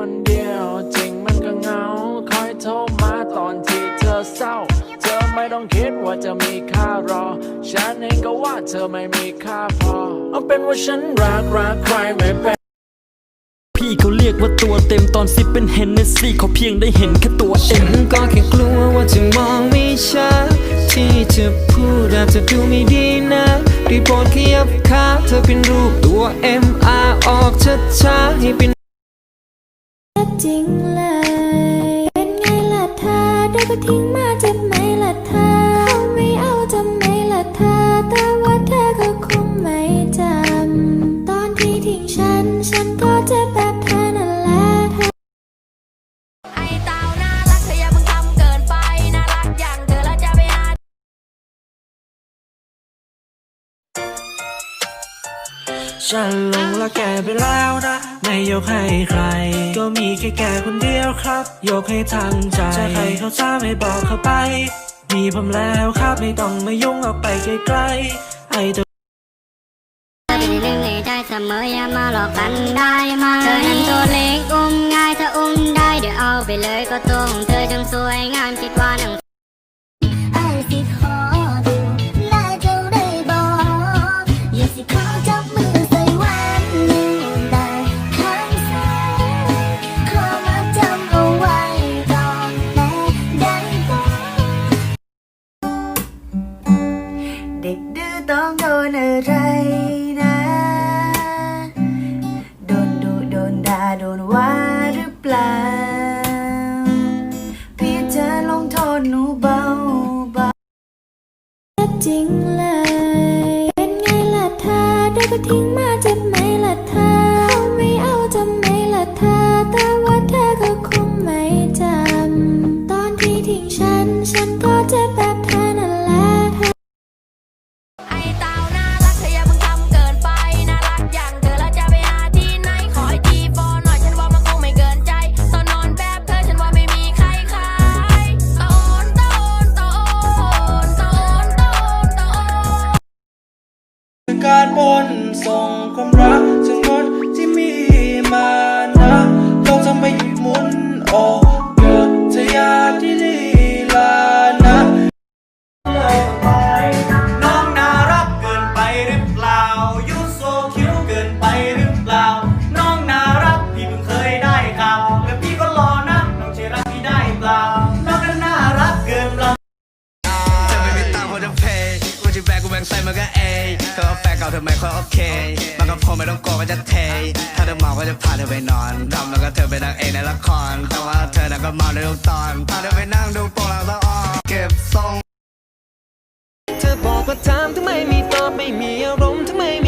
คนเดียวจริงมันก็เหงา คอยโทรมาตอนที่เธอเศร้า เธอไม่ต้องคิดว่าจะมีค่ารอ ฉันเองก็ว่าเธอไม่มีค่าพอ เอาเป็นว่าฉันรักรักใครไม่เป็นพี่เขาเรียกว่าตัวเต็มตอนซิปเป็นเฮนเนสซี่เขาเพียงได้เห็นแค่ตัวเอ็ฉัมนก็แค่กลัวว่าจะมองไม่ชัดที่จะพูดอาจจะดูไม่ดีนะรีบโปรดขยับขาเธอเป็นรูปตัว M R ออกช้าๆให้เป็น จริงเลย เป็นไงล่ะเธอได้ก็ทิ้ง ฉันหลงรักแกไปแล้วนะ ไม่ยกให้ใคร ก็มีแค่แกคนเดียวครับ ยกให้ทั้งใจจะใครเขาจะไม่บอกเขาไป มีผมแล้วครับไม่ต้องมายุ่งออกไปไกลๆไอ้ตัวเป็นหนึ่งในใจเสมออย่ามาหลอกกันได้ไหมเธอนั้นตัวเล็กอุ้มง่ายถ้าอุ้มได้เดี๋ยวเอาไปเลยก็ตัวของเธอจังสวยงามคิดว่าหนัง ต้องโดนอะไรนะ โดนดุโดนด่าโดนว่าหรือเปล่า พี่จะลงโทษหนูเบาเบาจริงเลย เป็นไงล่ะเธอได้ก็ทิ้งมาเจ็บไหมล่ะเธอเขาไม่เอาจำไหมล่ะเธอ แต่ว่าเธอก็คงไม่จำ ตอนที่ทิ้งฉัน ฉันก็เจ็บ บนส่งความรักทั้งหมดที่มีมานะโลกจะไม่หยุดหมุนโอ้เกิดจะอยาที่ลีลานะน้องน่ารักเกินไปหรือเปล่ายูโซคิวเกินไปหรือเปล่า น้องน่ารักพี่เพิ่งเคยได้ข่าวและพี่ก็รอนะน้องจะรักพี่ได้เปล่าน้องนั้นน่ารักเกินเปล่าเธอไม่มีตังค์พอจะเพย์กูจะแบกกูแบ่งใส่มันก็เอเธอ เอาแฟนเก่าเธอไม่ค่อยโอเค มันก็พงไม่ต้องกลัวว่าจะเท ถ้าเธอเมาก็จะพาเธอไปนอนทำแล้วก็เธอเป็นนางเอกในละคร แต่ว่าเธอน่ะก็เมาในทุกตอน พาเธอไปนั่งดูโปรหลังสะออนเก็บทรง เธอบอกว่าถามทำไม่มีตอบไม่มีอารมณ์ทำไมไม่